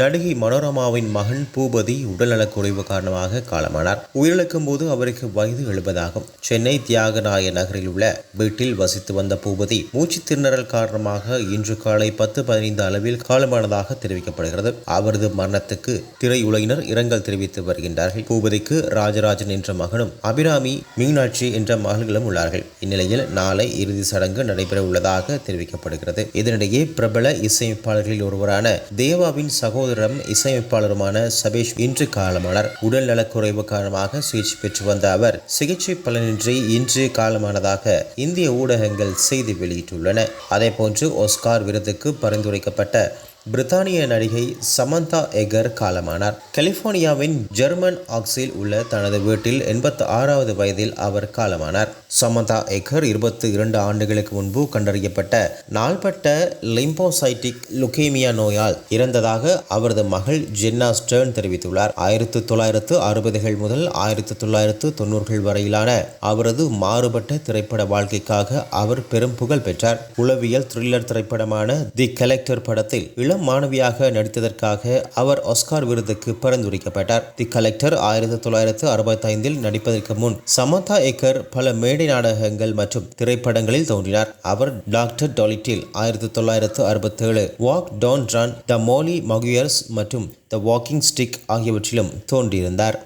நடிகை மனோரமாவின் மகன் பூபதி உடல்நலக்குறைவு காரணமாக காலமானார். உயிரிழக்கும் போது அவருக்கு வயது எழுபதாகும். சென்னை தியாகநாய நகரில் உள்ள வீட்டில் வசித்து வந்த பூபதி மூச்சு திணறல் காரணமாக இன்று காலை பத்து பதினைந்து அளவில் காலமானதாக தெரிவிக்கப்படுகிறது. அவரது மரணத்துக்கு திரையுலகினர் இரங்கல் தெரிவித்து வருகின்றார்கள். பூபதிக்கு ராஜராஜன் என்ற மகனும் அபிராமி மீனாட்சி என்ற மகள்களும் உள்ளார்கள். இந்நிலையில் நாளை இறுதி சடங்கு நடைபெற உள்ளதாக தெரிவிக்கப்படுகிறது. இதனிடையே பிரபல இசையமைப்பாளர்களில் ஒருவரான தேவாவின் சகோதரரும் இசையமைப்பாளருமான சபேஷ் இன்று காலமானார். உடல் நலக்குறைவு காரணமாக சிகிச்சை பெற்று வந்த அவர் சிகிச்சை பலனின்றி இன்று காலமானதாக இந்திய ஊடகங்கள் செய்தி வெளியிட்டுள்ளன. அதேபோன்று ஒஸ்கார் விருதுக்கு பரிந்துரைக்கப்பட்ட பிரித்தானிய நடிகை சமந்தா எகர் காலமானார். கலிபோர்னியாவின் ஜெர்மன் ஆக்ஸில் உள்ள தனது வீட்டில் எண்பத்தி ஆறாவது வயதில் அவர் காலமானார். சமந்தா எகர் இருபத்தி இரண்டு ஆண்டுகளுக்கு முன்பு கண்டறியப்பட்ட நாள்பட்ட லிம்போசைட்டிக் லுகேமியா நோயால் இறந்ததாக அவரது மகள் ஜென்னா ஸ்டர்ன் தெரிவித்துள்ளார். ஆயிரத்து தொள்ளாயிரத்து அறுபதுகள் முதல் ஆயிரத்து தொள்ளாயிரத்து தொண்ணூறுகள் வரையிலான அவரது மாறுபட்ட திரைப்பட வாழ்க்கைக்காக அவர் பெரும் புகழ் பெற்றார். உளவியல் த்ரில்லர் திரைப்படமான தி கலெக்டர் படத்தில் இளம் மாணவியாக நடித்ததற்காக அவர் ஆஸ்கார் விருதுக்கு பரிந்துரைக்கப்பட்டார். தி கலெக்டர் ஆயிரத்தி தொள்ளாயிரத்து அறுபத்தி ஐந்தில் நடிப்பதற்கு முன் சமந்தா ஏக்கர் பல மேடை நாடகங்கள் மற்றும் திரைப்படங்களில் தோன்றினார். அவர் டாக்டர் டாலிட்டில் ஆயிரத்தி தொள்ளாயிரத்து அறுபத்தேழு walk don't run the Molly Maguires மற்றும் த வாக்கிங் ஸ்டிக் ஆகியவற்றிலும் தோன்றியிருந்தார்.